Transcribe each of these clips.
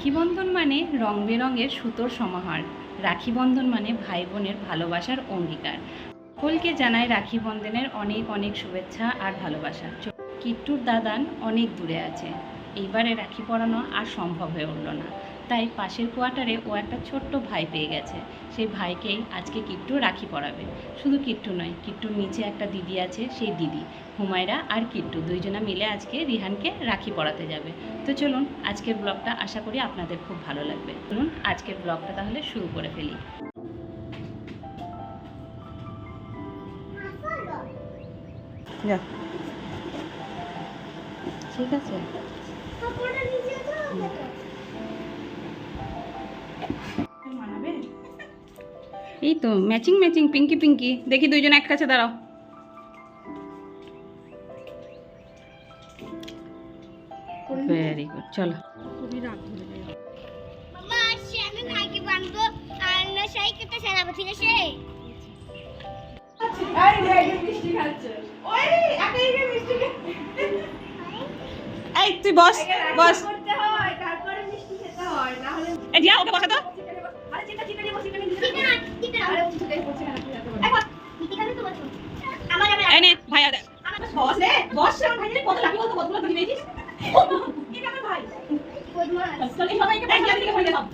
রাখি বন্ধন মানে রং বেরঙের সুতোর সমাহার। রাখিবন্ধন মানে ভাই বোনের ভালোবাসার অঙ্গীকার। সকলকে জানায় রাখি বন্ধনের অনেক অনেক শুভেচ্ছা আর ভালোবাসা। কিট্টুর দাদান অনেক দূরে আছে। এইবারে রাখি পরানো আর সম্ভব হয়ে উঠল না। তাই পাশের কোয়ার্টারে ও একটা ছোট্ট ভাই পেয়ে গেছে। সেই ভাইকেই আজকে কিট্টু রাখি পরাবে। শুধু কিট্টু নয়, কিট্টুর নিচে একটা দিদি আছে, সেই দিদি। হুমায়রা আর কিট্টু দুইজনা মিলে আজকে রিহানকে রাখি পরাতে যাবে। তো চলুন, আজকের ব্লগটা আশা করি আপনাদের খুব ভালো লাগবে। চলুন, আজকের ব্লগটা তাহলে শুরু করে ফেলি। ঠিক আছে। এই তো ম্যাচিং ম্যাচিং পিঙ্কি পিঙ্কি দেখি দুইজন এক কাছে দাঁড়াও ভেরি গুড চলো। এই তুই বস বস করতে হয় তারপরে মিষ্টি খেতে হয় না হলে এই জিয়া ওকে বসা তো। আরে চিন্তা চিন্তা নিয়ে বসি কেন ঠিক না ঠিক না আরে উঠে পড়ছে কেন তুই এত বড়? একবার নিতে কানে তো বসো আমার আমার এই নে ভাইয়া দে বস রে বস রে, আমার ভাই রে, কত লাকি বলতো কতগুলো দিদি পেয়েছিস এটা আমার ভাই বদমাস চল এই সবাইকে ব্যাগ দিয়ে দিকে ফেলে দাও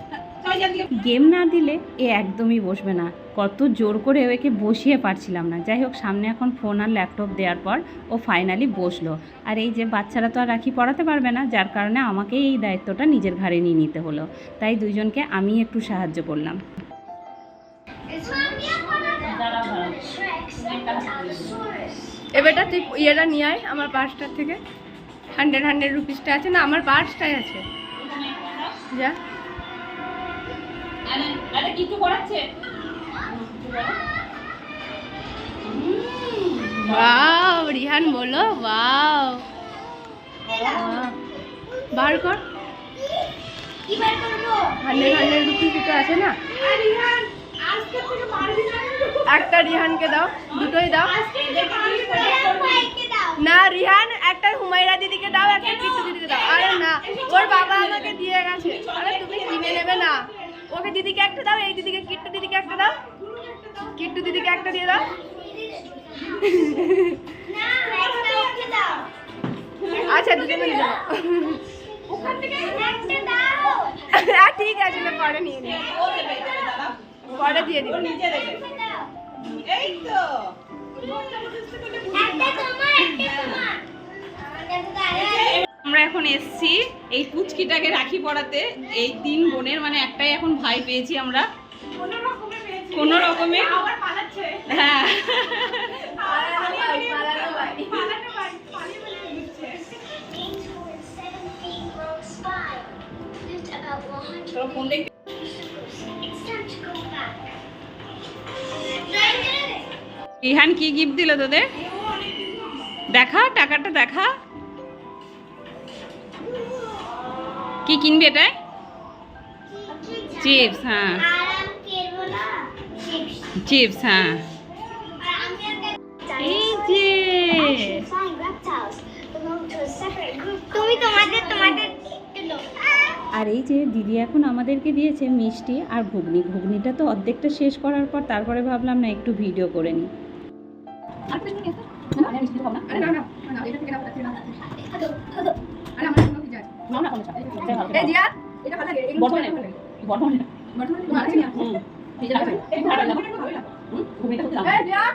সবাই দিয়ে দিকে গেম না দিলে এ একদমই বসবে না। কত জোর করে একে বসিয়ে পারছিলাম না। যাই হোক, সামনে এখন ফোন আর ল্যাপটপ দেওয়ার পর ও ফাইনালি বসল। আর এই যে বাচ্চারা তো আর রাখি পড়াতে পারবে না, যার কারণে আমাকেই এই দায়িত্বটা নিজের ঘাড়ে নিয়ে নিতে হলো। তাই দুইজনকে আমি একটু সাহায্য করলাম। এবারটা তুই ইয়েটা নিয়ে আয় আমার পার্সটার থেকে। হান্ড্রেড হান্ড্রেড রুপিসটা আছে না, আমার পার্সটাই আছে। যা। কিছু করাচ্ছে? ওয়াও রিহান বলো ওয়াও বার কর। হান্ড্রেড হান্ড্রেড দুটো আছে না? একটা রিহানকে দাও দুটোই দাও। না রিহান একটা হুমায়রা দিদিকে দাও একটা কিট্টু দিদিকে দাও। আরে না ওর বাবা আমাকে দিয়ে গেছে। আরে তুমি কিনে নেবে না। ওকে দিদিকে একটা দাও এই দিদিকে কিট্টু দিদিকে একটা দাও। কিট্টু দিদিকে একটা দিয়ে দাও। আচ্ছা দুজনে নিয়ে যাও। আহ, ঠিক আছে না পরে নিয়ে নিও পরে দিয়ে দিবো দাও একটা তোমার একটা তোমার। আমরা এখন এসছি এই পুচকিটাকে রাখি পড়াতে এই তিন বোনের মানে একটাই এখন ভাই পেয়েছি আমরা। কোনো রকমে। হ্যাঁ। রিহান কি গিফট দিল তোদের? দেখা, টাকাটা দেখা। কি কিনবি এটাই চিপস হ্যাঁ চিপস হ্যাঁ এই যে তুমি তোমাদের তোমাদের আর এই যে দিদি এখন আমাদেরকে দিয়েছে মিষ্টি আর ঘুগনি ঘুগনিটা তো অর্ধেকটা শেষ করার পর তারপরে ভাবলাম না একটু ভিডিও করে নিই আরে না না না আরে বর্তমানে তোমার আছে না? এই আরে আর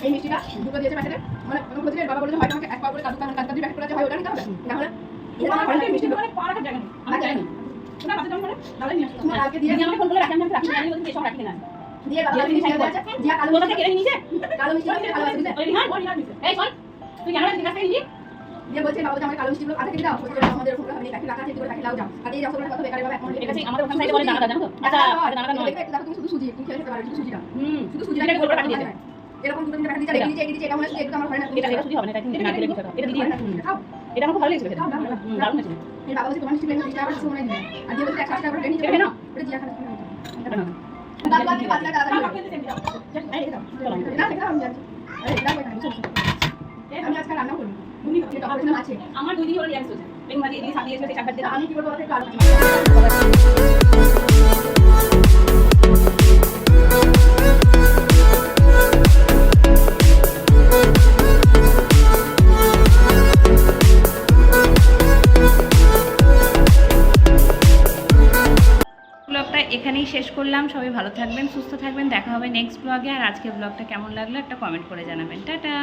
আর মিষ্টিটা দুটো দিয়েছে প্যাকেটে মানে কোনো খোঁজে বাবা বলেছে হয়তো আমাকে এক পা করে কাদু কাদু কাদু প্যাকেট করে হয় ওটা নিতে হবে। না হলে মিষ্টি দোকানে পাওয়ার জায়গা নেই। জায়গা নেই মিষ্টি আছে কালো আছে দিয়ে বলছে বাবা আমার কালো মিষ্টিগুলো আধা কেটে দাও। আমাদের ওখানে আমি প্যাকেট রাখা আছে এগুলো প্যাকেট লাও যাও আর এই রাসগোল্লা কত বেকার বাবা এখন আমাদের ওখান থেকে বলে দানাটা জানো তো আচ্ছা দানাটা নয়। দেখো তুমি শুধু সুজি তুমি খেতে পারো শুধু সুজিটা। হুম শুধু সুজি এটা গোল কাটি দিয়েছে। এরকম দুটো তিনটে প্যাকেট দিয়ে এই দিচ্ছে এটা মনে হচ্ছে একটু আমার ঘরে না এটা এটা শুধু হবে? না এটা কিছু এটা দিদি খাও। এটা আমার ভালো লেগেছে খেতে। হুম, দারুণ হয়েছে বাবা বলছে তোমার মিষ্টি প্লেন দিতে আবার মনে নেই। আর দিয়ে বলছে 100 টাকা করে নিয়ে এটা ওটা জিয়া খাবে দাদা কি বাচ্চা দাদা না দেখা আমি যাচ্ছি। আরে এটা কই আমি চলছি আমি আজকে রান্না করি উনি কি অপারেশন আছে। আমার দুই দিন হলো রিয়াক্স হচ্ছে। আমি কি করব এখানেই শেষ করলাম। সবাই ভালো থাকবেন, সুস্থ থাকবেন। দেখা হবে নেক্সট ব্লগে আর আজকের ব্লগটা কেমন লাগল, একটা কমেন্ট করে জানাবেন। টাটা!